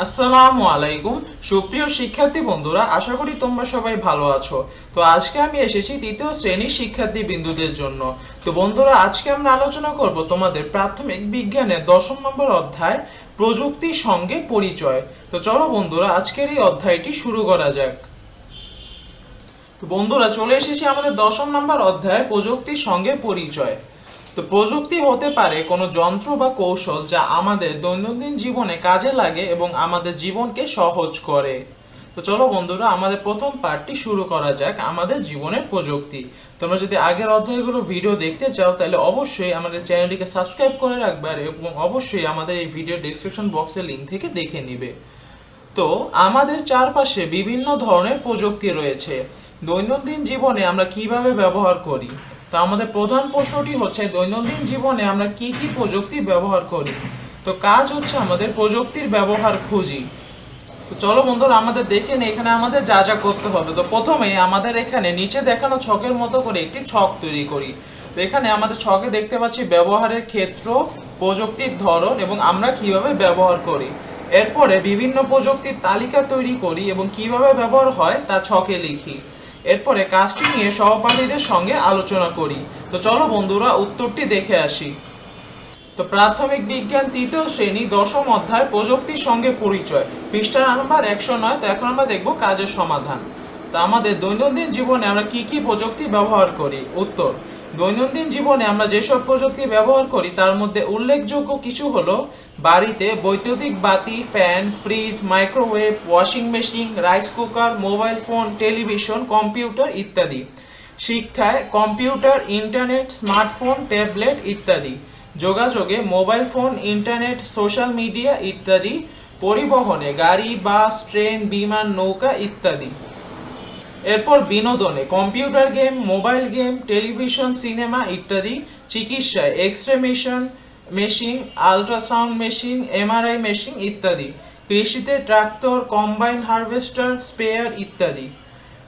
আসসালামু আলাইকুম। সুপ্রিয় শিক্ষার্থী বন্ধুরা, আশা করি তোমরা সবাই ভালো আছো। তো আজকে আমি এসেছি দ্বিতীয় শ্রেণির শিক্ষার্থী বিন্দুদের জন্য। তো বন্ধুরা, আজকে আমরা আলোচনা করব তোমাদের প্রাথমিক বিজ্ঞানের দশম নম্বর অধ্যায়, প্রযুক্তির সঙ্গে পরিচয়। তো চলো বন্ধুরা, আজকের এই অধ্যায়টি শুরু করা যাক। তো বন্ধুরা, চলে এসেছি আমাদের দশম নম্বর অধ্যায়, প্রযুক্তির সঙ্গে পরিচয়। তো প্রযুক্তি হতে পারে কোনো যন্ত্র বা কৌশল যা আমাদের দৈনন্দিন জীবনে কাজে লাগে এবং আমাদের জীবনকে সহজ করে। তো চলো বন্ধুরা, আমাদের প্রথম পার্টটি শুরু করা যাক, আমাদের জীবনের প্রযুক্তি। তোমরা যদি আগের অধ্যায়গুলো ভিডিও দেখতে চাও, তাহলে অবশ্যই আমাদের চ্যানেলটিকে সাবস্ক্রাইব করে রাখবে আর এবং অবশ্যই আমাদের এই ভিডিও ডেসক্রিপশন বক্সের লিঙ্ক থেকে দেখে নিবে। তো আমাদের চারপাশে বিভিন্ন ধরনের প্রযুক্তি রয়েছে। দৈনন্দিন জীবনে আমরা কীভাবে ব্যবহার করি? তো আমাদের প্রধান প্রশ্নটি হচ্ছে, দৈনন্দিন জীবনে আমরা কি কি প্রযুক্তি ব্যবহার করি? তো কাজ হচ্ছে আমাদের প্রযুক্তির ব্যবহার খুঁজি। তো চলো বন্ধুরা, আমাদের দেখে নিই, এখানে আমাদের যা যা করতে হবে। তো প্রথমে আমাদের এখানে নিচে দেখানো ছকের মতো করে একটি ছক তৈরি করি। তো এখানে আমাদের ছকে দেখতে পাচ্ছি ব্যবহারের ক্ষেত্র, প্রযুক্তির ধরন এবং আমরা কীভাবে ব্যবহার করি। এরপরে বিভিন্ন প্রযুক্তির তালিকা তৈরি করি এবং কীভাবে ব্যবহার হয় তা ছকে লিখি। এরপরে কাজটি নিয়ে সহপাঠীদের সঙ্গে আলোচনা করি। তো চলো বন্ধুরা, উত্তরটি দেখে আসি। তো প্রাথমিক বিজ্ঞান তৃতীয় শ্রেণি, দশম অধ্যায়, প্রযুক্তির সঙ্গে পরিচয়। পৃষ্ঠা নাম্বার একশো নয়, তো এখন আমরা দেখব কাজের সমাধান। তা আমাদের দৈনন্দিন জীবনে আমরা কি কি প্রযুক্তি ব্যবহার করি? উত্তর দৈনন্দিন জীবনে আমরা যেসব প্রযুক্তি ব্যবহার করি, তার মধ্যে উল্লেখযোগ্য কিছু হলো বাড়িতে বৈদ্যুতিক বাতি, fan, fridge, microwave, washing machine, rice cooker, mobile phone, television, computer ইত্যাদি। শিক্ষায় কম্পিউটার, ইন্টারনেট, স্মার্টফোন, ট্যাবলেট ইত্যাদি। যোগাযোগে mobile phone, internet, social media ইত্যাদি পরিবহনে গাড়ি, বাস, ট্রেন, বিমান, নৌকা ইত্যাদি। এরপর বিনোদনে, computer game, mobile game, television, cinema ইত্যাদি, চিকিৎসায় X ray machine machine, ultrasound machine, MRI machine ইত্যাদি, কৃষিতে ট্রাক্টর, কম্বাইন হারভেস্টার, স্পেয়ার ইত্যাদি।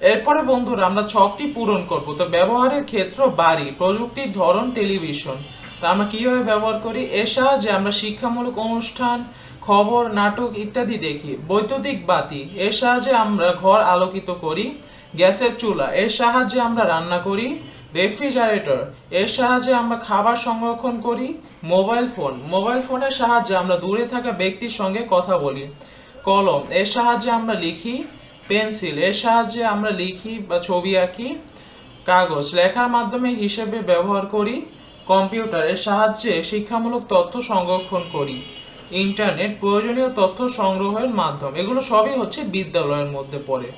এরপরে বন্ধুরা, আমরা ছকটি পূরণ করব। তো ব্যবহারের ক্ষেত্র বাড়ি, প্রযুক্তির ধরন, টেলিভিশন। তা আমরা কীভাবে ব্যবহার করি? এর সাহায্যে আমরা শিক্ষামূলক অনুষ্ঠান, খবর, নাটক ইত্যাদি দেখি। বৈদ্যুতিক বাতি, এর সাহায্যে আমরা ঘর আলোকিত করি। গ্যাসের চুলা, এর সাহায্যে আমরা রান্না করি, রেফ্রিজারেটর, এর সাহায্যে আমরা খাবার সংরক্ষণ করি, মোবাইল ফোন, মোবাইল ফোনের সাহায্যে আমরা দূরে থাকা ব্যক্তির সঙ্গে কথা বলি, কলম, এর সাহায্যে আমরা লিখি, পেন্সিল, এর সাহায্যে আমরা লিখি বা ছবি আঁকি, কাগজ, লেখার মাধ্যমে হিসেবে ব্যবহার করি, কম্পিউটার, এর সাহায্যে শিক্ষামূলক তথ্য সংরক্ষণ করি, ইন্টারনেট, প্রয়োজনীয় তথ্য সংগ্রহের মাধ্যম, এগুলো সবই হচ্ছে বিদ্যালয়ের মধ্যে পড়ে।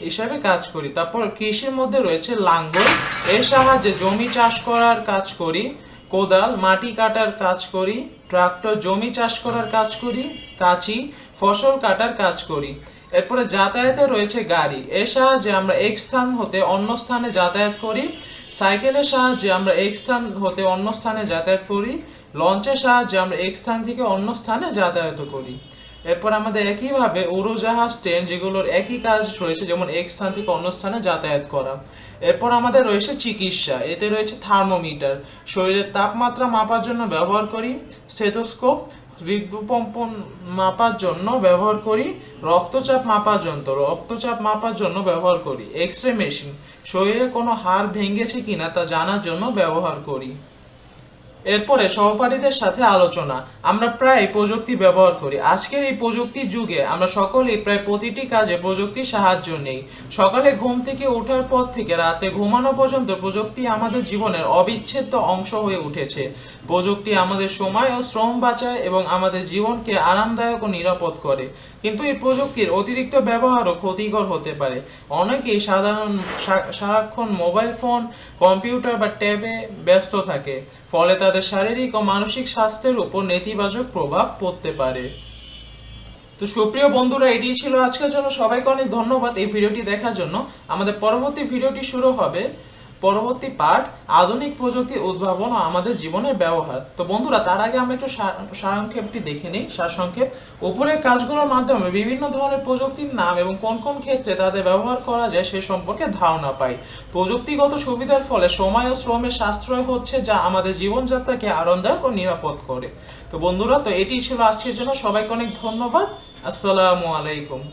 হিসাবে কাজ করি। তারপর কৃষির মধ্যে রয়েছে লাঙ্গল। এর সাহায্যে জমি চাষ করার কাজ করি, কোদাল, মাটি কাটার কাজ করি, ট্রাক্টর, জমি চাষ করার কাজ করি, কাঁচি, ফসল কাটার কাজ করি। এরপরে যাতায়াতে রয়েছে গাড়ি। এর সাহায্যে আমরা এক স্থান হতে অন্য স্থানে যাতায়াত করি। সাইকেলের সাহায্যে আমরা এক স্থান হতে অন্য স্থানে যাতায়াত করি। লঞ্চের সাহায্যে আমরা এক স্থান থেকে অন্য স্থানে যাতায়াত করি। এরপর আমাদের একইভাবে উড়োজাহাজ, ট্রেন যেগুলোর একই কাজ রয়েছে, যেমন এক স্থান থেকে অন্য স্থানে যাতায়াত করা। এরপর আমাদের রয়েছে চিকিৎসা, এতে রয়েছে থার্মোমিটার। শরীরের তাপমাত্রা মাপার জন্য ব্যবহার করি, স্টেথোস্কোপ হৃদকম্পন মাপার জন্য ব্যবহার করি, রক্তচাপ মাপার যন্ত্র, রক্তচাপ মাপার জন্য ব্যবহার করি এক্স রে মেশিন। শরীরে কোনো হাড় ভেঙেছে কিনা তা জানার জন্য ব্যবহার করি। এরপরে সহপাঠীদের সাথে আলোচনা। আমরা প্রায় প্রযুক্তি ব্যবহার করি। আজকের এই প্রযুক্তির যুগে আমরা সকলেই প্রায় প্রতিটি কাজে প্রযুক্তির সাহায্য নেই। সকালে ঘুম থেকে ওঠার পর থেকে রাতে ঘুমানো পর্যন্ত প্রযুক্তি আমাদের জীবনের অবিচ্ছেদ্য অংশ হয়ে উঠেছে। প্রযুক্তি আমাদের সময় ও শ্রম বাঁচায় এবং আমাদের জীবনকে আরামদায়ক ও নিরাপদ করে। কিন্তু এই প্রযুক্তির অতিরিক্ত ব্যবহারও ক্ষতিকর হতে পারে। অনেকেই সাধারণ সারাক্ষণ মোবাইল ফোন, কম্পিউটার বা ট্যাবে ব্যস্ত থাকে। ফলে তাদের শারীরিক ও মানসিক স্বাস্থ্যের উপর নেতিবাচক প্রভাব পড়তে পারে। তো সুপ্রিয় বন্ধুরা, এটি ছিল আজকের জন্য। সবাইকে অনেক ধন্যবাদ এই ভিডিওটি দেখার জন্য। আমাদের পরবর্তী ভিডিওটি শুরু হবে পরবর্তী পার্ট আধুনিক প্রযুক্তি উদ্ভাবন ও আমাদের জীবনের ব্যবহার। তো বন্ধুরা, তার আগে আমরা একটু সার- সারসংক্ষেপটি দেখে নিই, সারসংক্ষেপ। উপরের কাজগুলোর মাধ্যমে বিভিন্ন ধরনের প্রযুক্তির নাম এবং কোন কোন ক্ষেত্রে তাদের ব্যবহার করা যায় সে সম্পর্কে ধারণা পাই। প্রযুক্তিগত সুবিধার ফলে সময় ও শ্রমের সাশ্রয় হচ্ছে যা আমাদের জীবনযাত্রাকে আরামদায়ক ও নিরাপদ করে। তো বন্ধুরা, তো এটি ছিল আজকের জন্য। সবাইকে অনেক ধন্যবাদ। আসসালামু আলাইকুম।